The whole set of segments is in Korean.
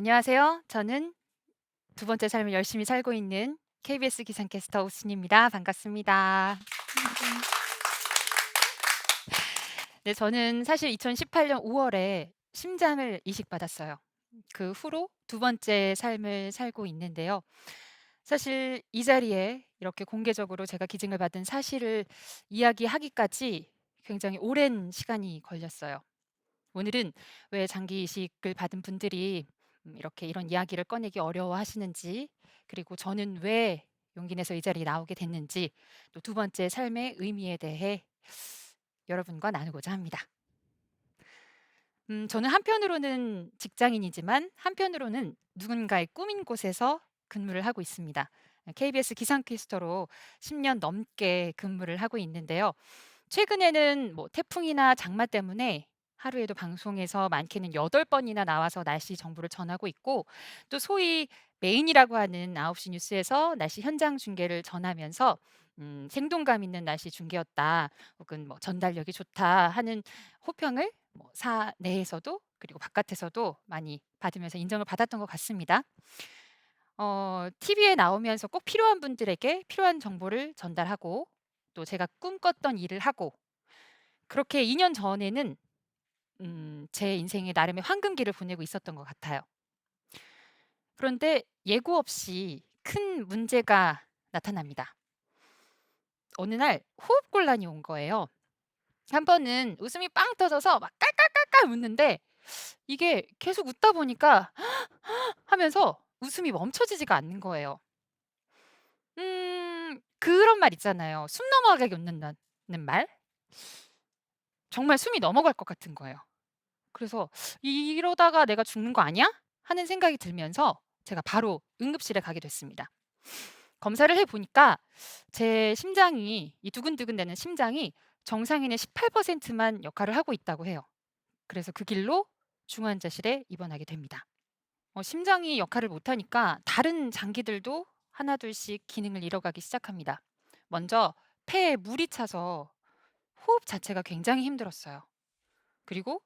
안녕하세요. 저는 두 번째 삶을 열심히 살고 있는 KBS 기상캐스터 오순입니다. 반갑습니다. 네, 저는 사실 2018년 5월에 심장을 이식받았어요. 그 후로 두 번째 삶을 살고 있는데요. 사실 이 자리에 이렇게 공개적으로 제가 기증을 받은 사실을 이야기하기까지 굉장히 오랜 시간이 걸렸어요. 오늘은 왜 장기 이식을 받은 분들이 음, 이렇게 이런 이야기를 꺼내기 어려워하시는지, 그리고 저는 왜 용기 내서 이 자리에 나오게 됐는지, 또 두 번째 삶의 의미에 대해 여러분과 나누고자 합니다. 음, 저는 한편으로는 직장인이지만 한편으로는 누군가의 꿈인 곳에서 근무를 하고 있습니다. KBS 기상캐스터로 10년 넘게 근무를 하고 있는데요. 최근에는 뭐 태풍이나 장마 때문에 하루에도 방송에서 많게는 8번이나 나와서 날씨 정보를 전하고 있고 또 소위 메인이라고 하는 9시 뉴스에서 날씨 현장 중계를 전하면서 음, 생동감 있는 날씨 중계였다 혹은 뭐 전달력이 좋다 하는 호평을 뭐 사 내에서도 그리고 바깥에서도 많이 받으면서 인정을 받았던 것 같습니다. 어, TV에 나오면서 꼭 필요한 분들에게 필요한 정보를 전달하고 또 제가 꿈꿨던 일을 하고 그렇게 2년 전에는 음, 제 인생의 나름의 황금기를 보내고 있었던 것 같아요. 그런데 예고 없이 큰 문제가 나타납니다. 어느 날 호흡 곤란이 온 거예요. 한 번은 웃음이 빵 터져서 막 깔깔깔깔 웃는데 이게 계속 웃다 보니까 하면서 웃음이 멈춰지지가 않는 거예요. 음, 그런 말 있잖아요. 숨 넘어가게 웃는다는 말. 정말 숨이 넘어갈 것 같은 거예요. 그래서 '이러다가 내가 죽는 거 아니야?' 하는 생각이 들면서 제가 바로 응급실에 가게 됐습니다. 검사를 해 보니까 제 심장이 이 두근두근대는 심장이 정상인의 18%만 역할을 하고 있다고 해요. 그래서 그 길로 중환자실에 입원하게 됩니다. 어 심장이 역할을 못 하니까 다른 장기들도 하나둘씩 기능을 잃어가기 시작합니다. 먼저 폐에 물이 차서 호흡 자체가 굉장히 힘들었어요. 그리고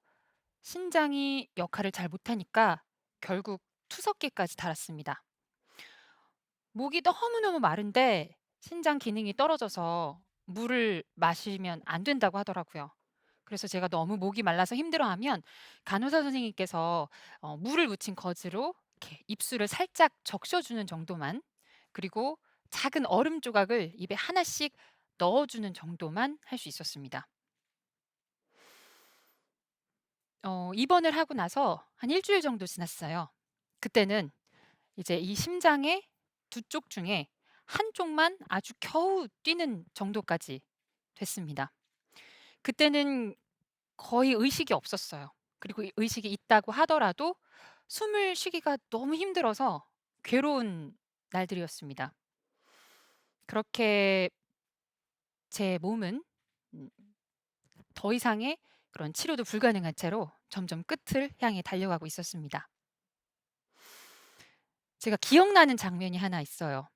신장이 역할을 잘 못하니까 결국 투석기까지 달았습니다. 목이 너무너무 마른데 신장 기능이 떨어져서 물을 마시면 안 된다고 하더라고요. 그래서 제가 너무 목이 말라서 힘들어하면 간호사 선생님께서 어, 물을 묻힌 거즈로 이렇게 입술을 살짝 적셔주는 정도만 그리고 작은 얼음 조각을 입에 하나씩 넣어주는 정도만 할 수 있었습니다. 어, 입원을 하고 나서 한 일주일 정도 지났어요. 그때는 이제 이 심장의 두쪽 중에 한쪽만 아주 겨우 뛰는 정도까지 됐습니다. 그때는 거의 의식이 없었어요. 그리고 의식이 있다고 하더라도 숨을 쉬기가 너무 힘들어서 괴로운 날들이었습니다. 그렇게 제 몸은 음, 더 이상의 그런 치료도 불가능한 채로 점점 끝을 향해 달려가고 있었습니다. 제가 기억나는 장면이 하나 있어요.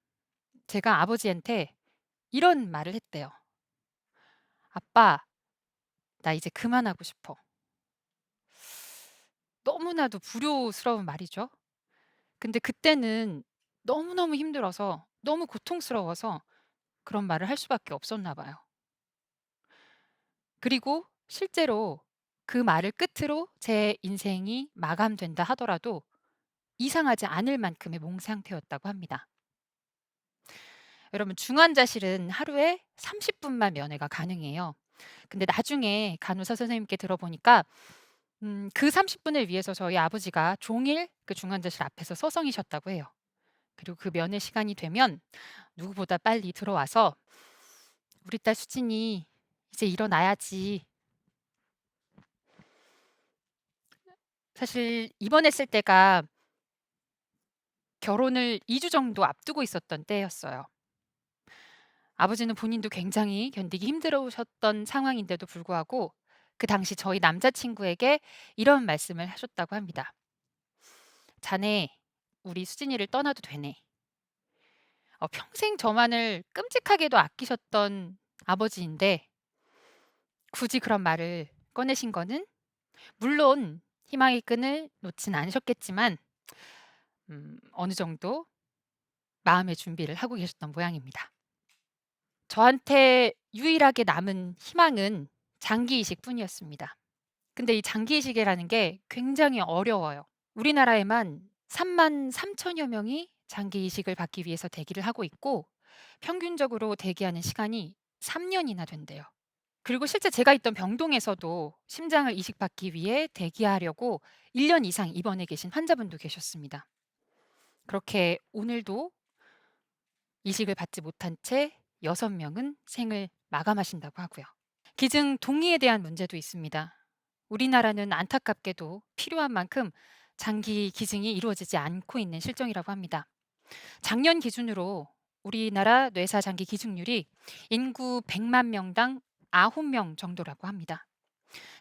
제가 아버지한테 이런 말을 했대요. 아빠, 나 이제 그만하고 싶어. 너무나도 불효스러운 말이죠. 근데 그때는 너무너무 힘들어서 너무 고통스러워서 그런 말을 할 수밖에 없었나 봐요. 그리고 실제로 그 말을 끝으로 제 인생이 마감된다 하더라도 이상하지 않을 만큼의 몸 상태였다고 합니다. 여러분 중환자실은 하루에 30분만 면회가 가능해요. 근데 나중에 간호사 선생님께 들어보니까 음, 그 30분을 위해서 저희 아버지가 종일 그 중환자실 앞에서 서성이셨다고 해요. 그리고 그 면회 시간이 되면 누구보다 빨리 들어와서 우리 딸 수진이 이제 일어나야지. 사실 입원했을 때가 결혼을 2 주 정도 앞두고 있었던 때였어요. 아버지는 본인도 굉장히 견디기 힘들으셨던 상황인데도 불구하고 그 당시 저희 남자친구에게 이런 말씀을 하셨다고 합니다. 자네, 우리 수진이를 떠나도 되네. 어, 평생 저만을 끔찍하게도 아끼셨던 아버지인데 굳이 그런 말을 꺼내신 거는 물론 희망의 끈을 놓진 않으셨겠지만 음 어느 정도 마음의 준비를 하고 계셨던 모양입니다. 저한테 유일하게 남은 희망은 장기 이식 뿐이었습니다. 근데 이 장기 이식이라는 게 굉장히 어려워요. 우리나라에만 3만 3천여 명이 장기 이식을 받기 위해서 대기를 하고 있고 평균적으로 대기하는 시간이 3년이나 된대요. 그리고 실제 제가 있던 병동에서도 심장을 이식받기 위해 대기하려고 1년 이상 입원해 계신 환자분도 계셨습니다. 그렇게 오늘도 이식을 받지 못한 채 6명은 생을 마감하신다고 하고요. 기증 동의에 대한 문제도 있습니다. 우리나라는 안타깝게도 필요한 만큼 장기 기증이 이루어지지 않고 있는 실정이라고 합니다. 작년 기준으로 우리나라 뇌사 장기 기증률이 인구 100만 명당 9명 정도라고 합니다.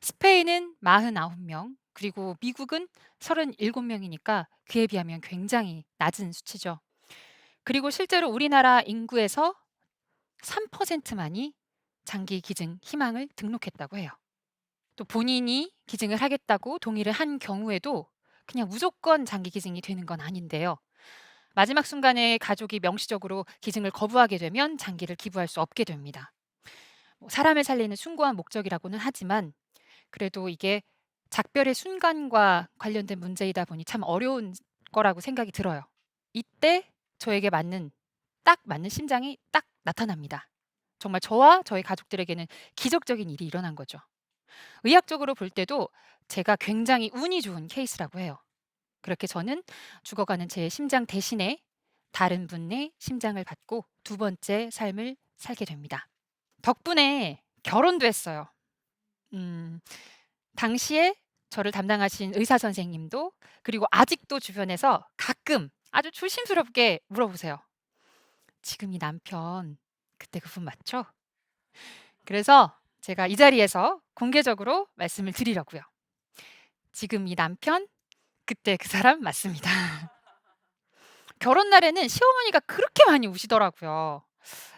스페인은 49명, 그리고 미국은 37명이니까 그에 비하면 굉장히 낮은 수치죠. 그리고 실제로 우리나라 인구에서 3%만이 장기 기증 희망을 등록했다고 해요. 또 본인이 기증을 하겠다고 동의를 한 경우에도 그냥 무조건 장기 기증이 되는 건 아닌데요. 마지막 순간에 가족이 명시적으로 기증을 거부하게 되면 장기를 기부할 수 없게 됩니다. 뭐 사람을 살리는 숭고한 목적이라고는 하지만 그래도 이게 작별의 순간과 관련된 문제이다 보니 참 어려운 거라고 생각이 들어요. 이때 저에게 맞는 딱 맞는 심장이 딱 나타납니다. 정말 저와 저희 가족들에게는 기적적인 일이 일어난 거죠. 의학적으로 볼 때도 제가 굉장히 운이 좋은 케이스라고 해요. 그렇게 저는 죽어가는 제 심장 대신에 다른 분의 심장을 받고 두 번째 삶을 살게 됩니다. 덕분에 결혼도 했어요. 음, 당시에 저를 담당하신 의사 선생님도 그리고 아직도 주변에서 가끔 아주 조심스럽게 물어보세요. 지금 이 남편 그때 그분 맞죠? 그래서 제가 이 자리에서 공개적으로 말씀을 드리려고요. 지금 이 남편 그때 그 사람 맞습니다. 결혼 날에는 시어머니가 그렇게 많이 우시더라고요.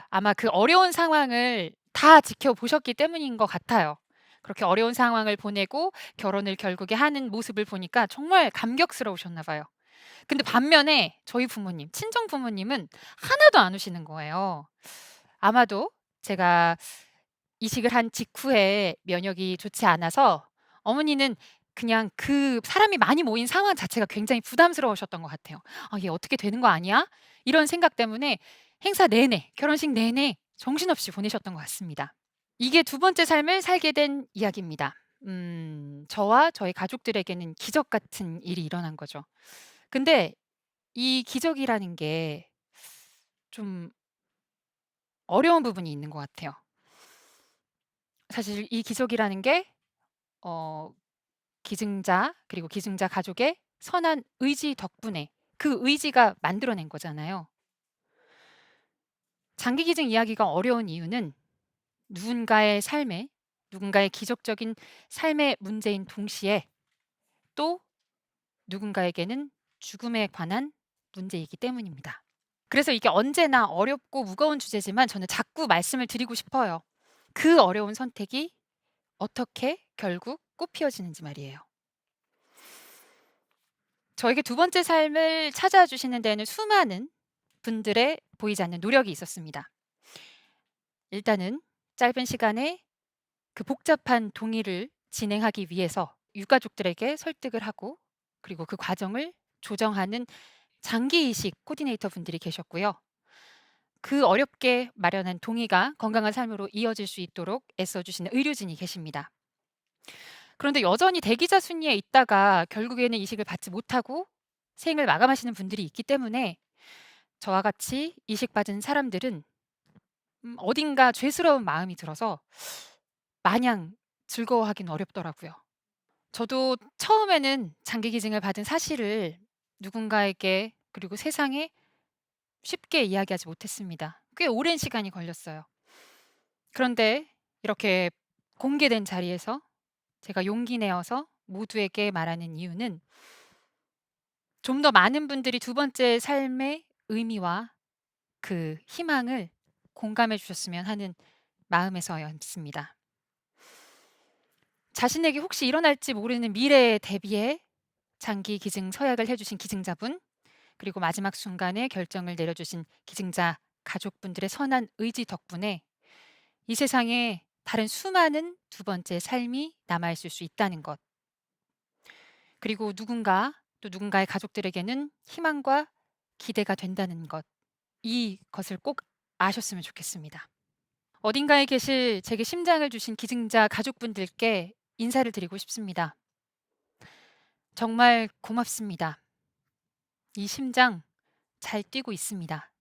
아마 그 어려운 상황을 다 지켜보셨기 때문인 것 같아요. 그렇게 어려운 상황을 보내고 결혼을 결국에 하는 모습을 보니까 정말 감격스러우셨나 봐요. 근데 반면에 저희 부모님, 친정 부모님은 하나도 안 우시는 거예요. 아마도 제가 이식을 한 직후에 면역이 좋지 않아서 어머니는 그냥 그 사람이 많이 모인 상황 자체가 굉장히 부담스러우셨던 것 같아요. '아 얘 어떻게 되는 거 아니야?' 이런 생각 때문에 행사 내내, 결혼식 내내 정신없이 보내셨던 것 같습니다. 이게 두 번째 삶을 살게 된 이야기입니다. 음 저와 저희 가족들에게는 기적 같은 일이 일어난 거죠. 근데 이 기적이라는 게 좀 어려운 부분이 있는 것 같아요. 사실 이 기적이라는 게 어 기증자 그리고 기증자 가족의 선한 의지 덕분에 그 의지가 만들어낸 거잖아요. 장기 기증 이야기가 어려운 이유는 누군가의 삶에 누군가의 기적적인 삶의 문제인 동시에 또 누군가에게는 죽음에 관한 문제이기 때문입니다. 그래서 이게 언제나 어렵고 무거운 주제지만 저는 자꾸 말씀을 드리고 싶어요. 그 어려운 선택이 어떻게 결국 꽃피워지는지 말이에요. 저에게 두 번째 삶을 찾아주시는 데에는 수많은 분들의 보이지 않는 노력이 있었습니다. 일단은 짧은 시간에 그 복잡한 동의를 진행하기 위해서 유가족들에게 설득을 하고 그리고 그 과정을 조정하는 장기 이식 코디네이터 분들이 계셨고요. 그 어렵게 마련한 동의가 건강한 삶으로 이어질 수 있도록 애써주시는 의료진이 계십니다. 그런데 여전히 대기자 순위에 있다가 결국에는 이식을 받지 못하고 생을 마감하시는 분들이 있기 때문에 저와 같이 이식받은 사람들은 음, 어딘가 죄스러운 마음이 들어서 마냥 즐거워하긴 어렵더라고요. 저도 처음에는 장기 기증을 받은 사실을 누군가에게 그리고 세상에 쉽게 이야기하지 못했습니다. 꽤 오랜 시간이 걸렸어요. 그런데 이렇게 공개된 자리에서 제가 용기 내어서 모두에게 말하는 이유는 좀 더 많은 분들이 두 번째 삶의 의미와 그 희망을 공감해 주셨으면 하는 마음에서였습니다. 자신에게 혹시 일어날지 모르는 미래에 대비해 장기 기증 서약을 해주신 기증자분, 그리고 마지막 순간에 결정을 내려주신 기증자 가족분들의 선한 의지 덕분에 이 세상에 다른 수많은 두 번째 삶이 남아있을 수 있다는 것. 그리고 누군가 또 누군가의 가족들에게는 희망과 기대가 된다는 것. 이것을 꼭 아셨으면 좋겠습니다. 어딘가에 계실 제게 심장을 주신 기증자 가족분들께 인사를 드리고 싶습니다. 정말 고맙습니다. 이 심장 잘 뛰고 있습니다.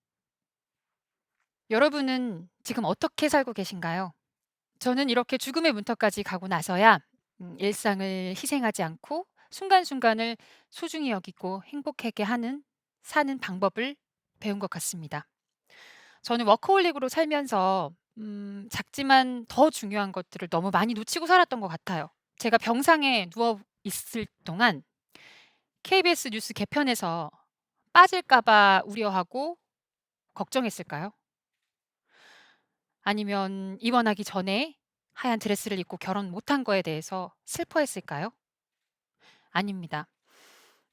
여러분은 지금 어떻게 살고 계신가요? 저는 이렇게 죽음의 문턱까지 가고 나서야 음, 일상을 희생하지 않고 순간순간을 소중히 여기고 행복하게 하는 사는 방법을 배운 것 같습니다. 저는 워커홀릭으로 살면서 음, 작지만 더 중요한 것들을 너무 많이 놓치고 살았던 것 같아요. 제가 병상에 누워 있을 동안 KBS 뉴스 개편에서 빠질까봐 우려하고 걱정했을까요? 아니면 입원하기 전에 하얀 드레스를 입고 결혼 못한 거에 대해서 슬퍼했을까요? 아닙니다.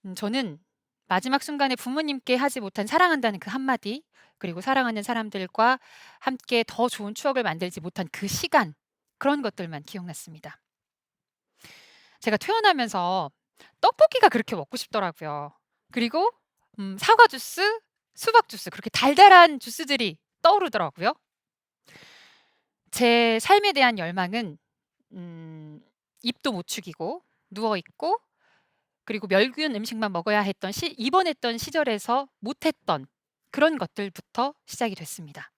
음, 저는 마지막 순간에 부모님께 하지 못한 사랑한다는 그 한마디, 그리고 사랑하는 사람들과 함께 더 좋은 추억을 만들지 못한 그 시간, 그런 것들만 기억났습니다. 제가 태어나면서 떡볶이가 그렇게 먹고 싶더라고요. 그리고 음, 사과 주스, 수박 주스, 그렇게 달달한 주스들이 떠오르더라고요. 제 삶에 대한 열망은 음, 입도 못 축이고 누워 있고 그리고 멸균 음식만 먹어야 했던 시, 입원했던 시절에서 못했던 그런 것들부터 시작이 됐습니다.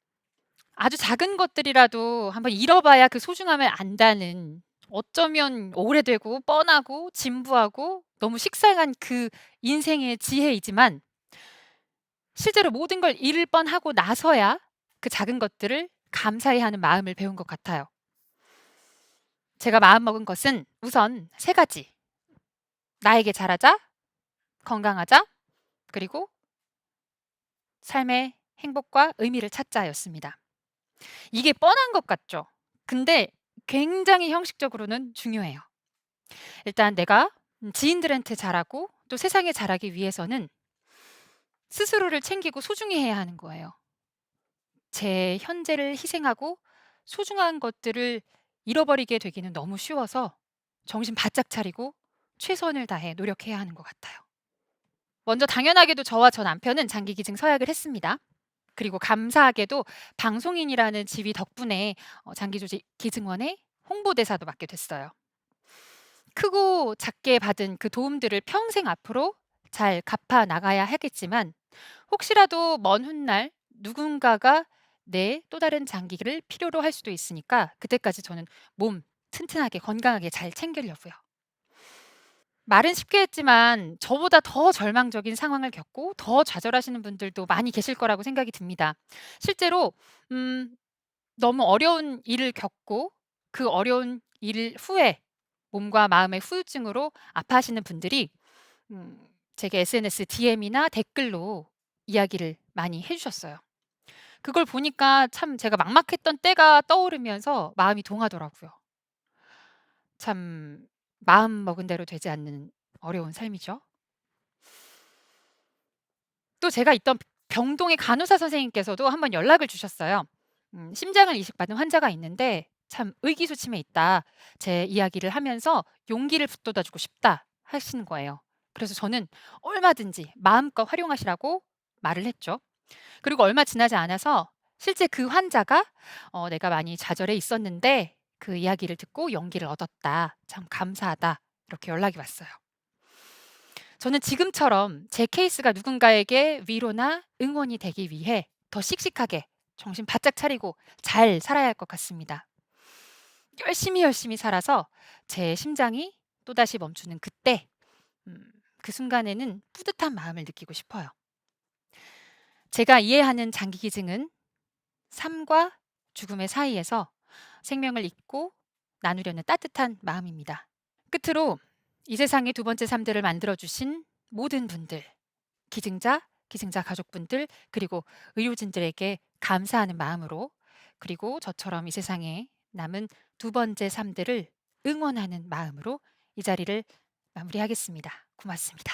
아주 작은 것들이라도 한번 잃어봐야 그 소중함을 안다는 어쩌면 오래되고 뻔하고 진부하고 너무 식상한 그 인생의 지혜이지만 실제로 모든 걸 잃을 뻔하고 나서야 그 작은 것들을 감사히 하는 마음을 배운 것 같아요. 제가 마음먹은 것은 우선 세 가지. 나에게 잘하자, 건강하자, 그리고 삶의 행복과 의미를 찾자였습니다. 이게 뻔한 것 같죠? 근데 굉장히 형식적으로는 중요해요. 일단 내가 지인들한테 잘하고 또 세상에 잘하기 위해서는 스스로를 챙기고 소중히 해야 하는 거예요. 제 현재를 희생하고 소중한 것들을 잃어버리게 되기는 너무 쉬워서 정신 바짝 차리고 최선을 다해 노력해야 하는 것 같아요. 먼저 당연하게도 저와 저 남편은 장기 기증 서약을 했습니다. 그리고 감사하게도 방송인이라는 지위 덕분에 어, 장기 조직 기증원의 홍보대사도 맡게 됐어요. 크고 작게 받은 그 도움들을 평생 앞으로 잘 갚아 나가야 하겠지만 혹시라도 먼 훗날 누군가가 내 또 다른 장기를 필요로 할 수도 있으니까 그때까지 저는 몸 튼튼하게 건강하게 잘 챙기려고요. 말은 쉽게 했지만 저보다 더 절망적인 상황을 겪고 더 좌절하시는 분들도 많이 계실 거라고 생각이 듭니다. 실제로 음 너무 어려운 일을 겪고 그 어려운 일 후에 몸과 마음의 후유증으로 아파하시는 분들이 음 제게 SNS DM이나 댓글로 이야기를 많이 해 주셨어요. 그걸 보니까 참 제가 막막했던 때가 떠오르면서 마음이 동하더라고요. 참 마음 먹은 대로 되지 않는 어려운 삶이죠. 또 제가 있던 병동의 간호사 선생님께서도 한번 연락을 주셨어요. 음, 심장을 이식받은 환자가 있는데 참 의기소침해 있다. 제 이야기를 하면서 용기를 북돋아 주고 싶다 하시는 거예요. 그래서 저는 얼마든지 마음껏 활용하시라고 말을 했죠. 그리고 얼마 지나지 않아서 실제 그 환자가 어, 내가 많이 좌절해 있었는데 그 이야기를 듣고 용기를 얻었다. 참 감사하다. 이렇게 연락이 왔어요. 저는 지금처럼 제 케이스가 누군가에게 위로나 응원이 되기 위해 더 씩씩하게 정신 바짝 차리고 잘 살아야 할 것 같습니다. 열심히 열심히 살아서 제 심장이 또다시 멈추는 그때, 음, 그 순간에는 뿌듯한 마음을 느끼고 싶어요. 제가 이해하는 장기 기증은 삶과 죽음의 사이에서 생명을 잇고 나누려는 따뜻한 마음입니다. 끝으로 이 세상의 두 번째 삶들을 만들어주신 모든 분들, 기증자, 기증자 가족분들, 그리고 의료진들에게 감사하는 마음으로 그리고 저처럼 이 세상에 남은 두 번째 삶들을 응원하는 마음으로 이 자리를 마무리하겠습니다. 고맙습니다.